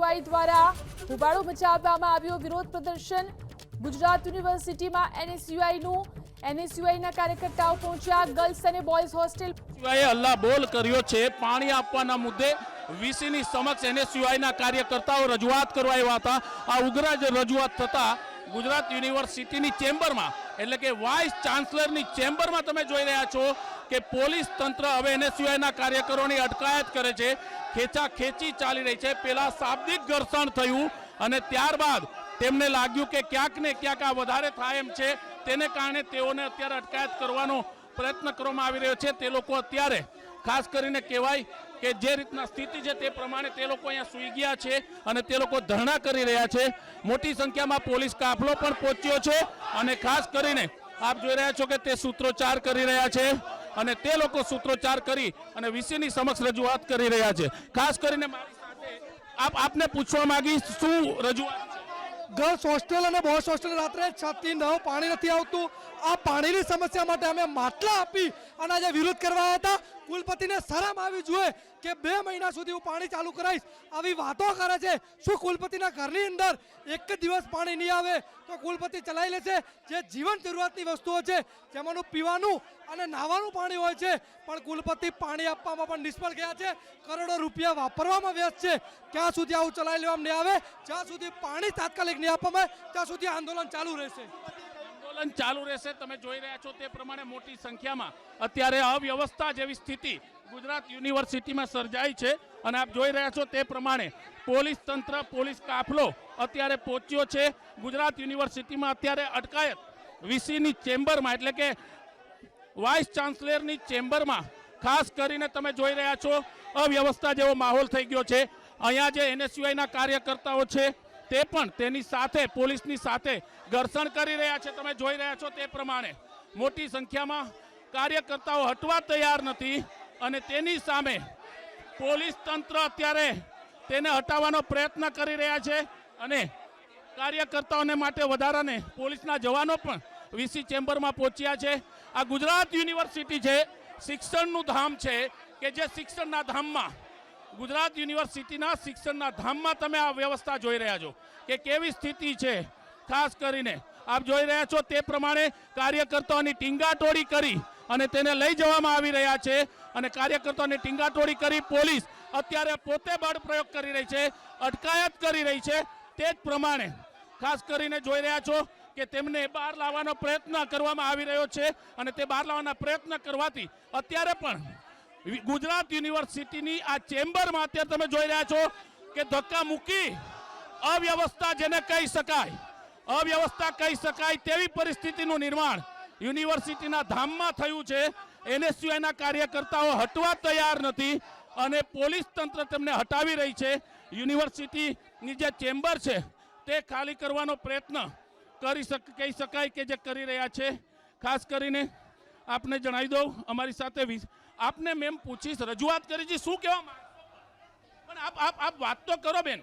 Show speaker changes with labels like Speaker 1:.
Speaker 1: NSUI દ્વારા હોબાળો મચાવવામાં આવ્યો. વિરોધ પ્રદર્શન ગુજરાત યુનિવર્સિટીમાં એનએસયુઆઈનું. એનએસયુઆઈના કાર્યકર્તાઓ પહોંચ્યા. ગર્લ્સ અને બોયઝ હોસ્ટેલ
Speaker 2: હલ્લા બોલ કર્યો છે. પાણી આપવાના મુદ્દે વીસીની સમક્ષ એનએસયુઆઈના કાર્યકર્તાઓ રજૂઆત કરવા આવ્યા હતા. આ ઉગ્ર જ રજૂઆત થતા ગુજરાત યુનિવર્સિટીની ચેમ્બરમાં, એટલે કે વાઇસ ચાન્સલરની ચેમ્બરમાં તમે જોઈ રહ્યા છો કે પોલીસ તંત્ર હવે એને સિવાયના કાર્યકરોની અટકાયત કરે છે. ખેંચા ખેંચી ચાલી રહી છે. પેલા શાબ્દિક ઘર્ષણ થયું અને ત્યારબાદ તેમને લાગ્યું કે ક્યાંક ને ક્યાંક આ વધારે થાય એમ છે. તેને કારણે તેઓને અત્યારે અટકાયત કરવાનો પ્રયત્ન કરવામાં આવી રહ્યો છે. તે લોકો અત્યારે ખાસ કરીને કહેવાય કે જે રીતના સ્થિતિ છે તે પ્રમાણે તે લોકો અહીંયા સૂઈ ગયા છે અને તે લોકો ધરણા કરી રહ્યા છે. મોટી સંખ્યામાં પોલીસ કાફલો પણ પહોંચ્યો છે અને ખાસ કરીને આપ જોઈ રહ્યા છો કે તે સૂત્રોચ્ચાર કરી રહ્યા છે અને તે લોકો સૂત્રોચ્ચાર કરી અને વીસીની સમક્ષ રજૂઆત કરી રહ્યા છે. ખાસ કરીને મારી સાથે આપ, આપને પૂછવા માંગી શું રજૂઆત
Speaker 3: ગર્લ્સ હોસ્ટેલ અને બોયઝ હોસ્ટેલ રાત્રે છ થી નવ પાણી નથી આવતું. આ પાણીની સમસ્યા માટે અમે માટલા આપી અને આજે વિરોધ કરવા હતા. કુલપતિને શરમ આવી જોઈએ કે બે મહિના સુધી હું પાણી ચાલુ કરાવીશ. આવી વાતો કરે છે. શું કુલપતિના ઘરની અંદર એક દિવસ પાણી નહીં આવે? તો કુલપતિ ચલાવી લેશે. જે જીવન જરૂરિયાતની વસ્તુઓ છે જેમાંનું પીવાનું અને નાવાનું પાણી હોય છે, પણ કુલપતિ પાણી આપવામાં પણ નિષ્ફળ ગયા છે. કરોડો રૂપિયા વાપરવામાં વ્યસ્ત છે. ક્યાં સુધી આવું ચલાવી લેવામાં નહીં આવે? જ્યાં સુધી પાણી તાત્કાલિક નહીં આપવામાં ત્યાં સુધી આંદોલન ચાલુ રહેશે.
Speaker 2: આંદોલન ચાલુ રહેશે. તમે જોઈ રહ્યા છો તે પ્રમાણે મોટી સંખ્યામાં અત્યારે અવ્યવસ્થા જેવી સ્થિતિ ગુજરાત યુનિવર્સિટીમાં સર્જાઈ છે અને આપ જોઈ રહ્યા છો તે પ્રમાણે પોલીસ તંત્ર, પોલીસ કાફલો અત્યારે પહોંચ્યો છે. ગુજરાત યુનિવર્સિટીમાં અત્યારે અટકાયત વીસીની ચેમ્બરમાં, એટલે કે વાઇસ ચાન્સલરની ચેમ્બરમાં, ખાસ કરીને તમે જોઈ રહ્યા છો અવ્યવસ્થા જેવો માહોલ થઈ ગયો છે. અહીંયા જે એનએસયુઆઈના કાર્યકર્તાઓ છે તે પણ તેની સાથે, પોલીસની સાથે ઘર્ષણ કરી રહ્યા છે. તમે જોઈ રહ્યા છો તે પ્રમાણે. મોટી સંખ્યામાં કાર્યકર્તાઓ હટવા તૈયાર નથી અને તેની સામે પોલીસ તંત્ર અત્યારે તેને હટાવવાનો પ્રયત્ન કરી રહ્યા છે અને કાર્યકર્તાઓને માટે વધારાને પોલીસના જવાનો પણ વીસી ચેમ્બરમાં પહોંચ્યા છે. આ ગુજરાત યુનિવર્સિટી છે, શિક્ષણનું ધામ છે કે જે શિક્ષણના ધામમાં ગુજરાત યુનિવર્સિટીના શિક્ષણના ધામમાં તમે આ વ્યવસ્થા જોઈ રહ્યા છો કે કેવી સ્થિતિ છે? ખાસ કરીને આપ જોઈ રહ્યા છો તે પ્રમાણે કાર્યકર્તાઓની ટીંગાટોળી કરી અને તેને લઈ જવામાં આવી રહ્યા છે અને કાર્યકર્તાઓની ટીંગાટોળી કરી પોલીસ અત્યારે પોતે બળ પ્રયોગ કરી રહી છે, અટકાયત કરી રહી છે. તે જ પ્રમાણે ખાસ કરીને જોઈ રહ્યા છો કે તેમને બહાર લાવવાનો પ્રયત્ન કરવામાં આવી રહ્યો છે અને તે બહાર લાવવાના પ્રયત્ન કરવાથી અત્યારે પણ ગુજરાત યુનિવર્સિટીની આ ચેમ્બરમાં અત્યારે તમે જોઈ રહ્યા છો કે ધક્કા મૂકી અવ્યવસ્થા જેને કહી શકાય, અવ્યવસ્થા કહી શકાય તેવી પરિસ્થિતિનું નિર્માણ યુનિવર્સિટીના ધામમાં થયું છે. એનએસયુઆઈના કાર્યકર્તાઓ હટવા તૈયાર નથી અને પોલીસ તંત્ર તેમને હટાવી રહી છે. યુનિવર્સિટીની જે ચેમ્બર છે તે ખાલી કરવાનો પ્રયત્ન કરી શક, કહી શકાય કે જે કરી રહ્યા છે. ખાસ કરીને આપને જણાવી દઉં, અમારી સાથે આપને મેમ પૂછીશ, રજૂઆત કરી છે, શું કહેવા? પણ આપ આપ આપ વાત તો કરો બેન